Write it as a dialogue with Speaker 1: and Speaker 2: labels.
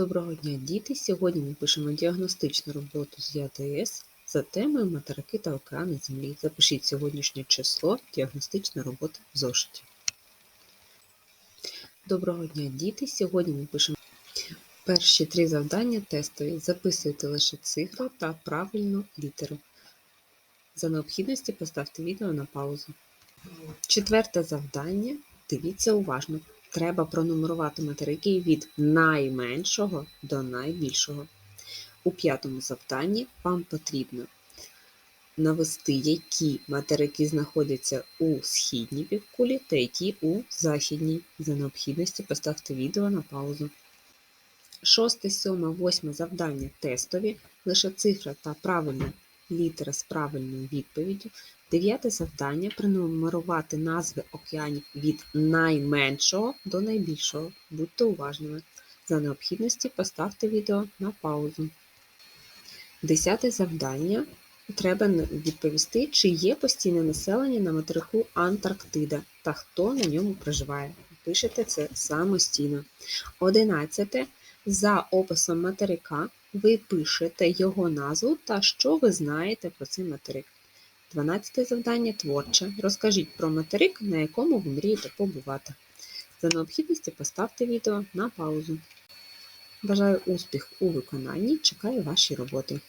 Speaker 1: Доброго дня, діти! Сьогодні ми пишемо діагностичну роботу з ЯТС за темою материки та океани Землі. Запишіть сьогоднішнє число діагностична робота в зошиті. Доброго дня, діти! Сьогодні ми пишемо перші три завдання тестові. Записуйте лише цифру та правильну літеру. За необхідності поставте відео на паузу. Четверте завдання. Дивіться уважно. Треба пронумерувати материки від найменшого до найбільшого. У п'ятому завданні вам потрібно навести, які материки знаходяться у східній півкулі та які у західній. За необхідності поставте відео на паузу. Шосте, сьоме, восьме завдання тестові, лише цифра та правильна літера з правильною відповіддю. Дев'яте завдання пронумерувати назви океанів від найменшого до найбільшого. Будьте уважними. За необхідності поставте відео на паузу. Десяте завдання. Треба відповісти, чи є постійне населення на материку Антарктида та хто на ньому проживає. Пишете це самостійно. Одинадцяте. За описом материка ви пишете його назву та що ви знаєте про цей материк. 12 завдання творче. Розкажіть про материк, на якому ви мрієте побувати. За необхідності поставте відео на паузу. Бажаю успіх у виконанні, чекаю ваші роботи.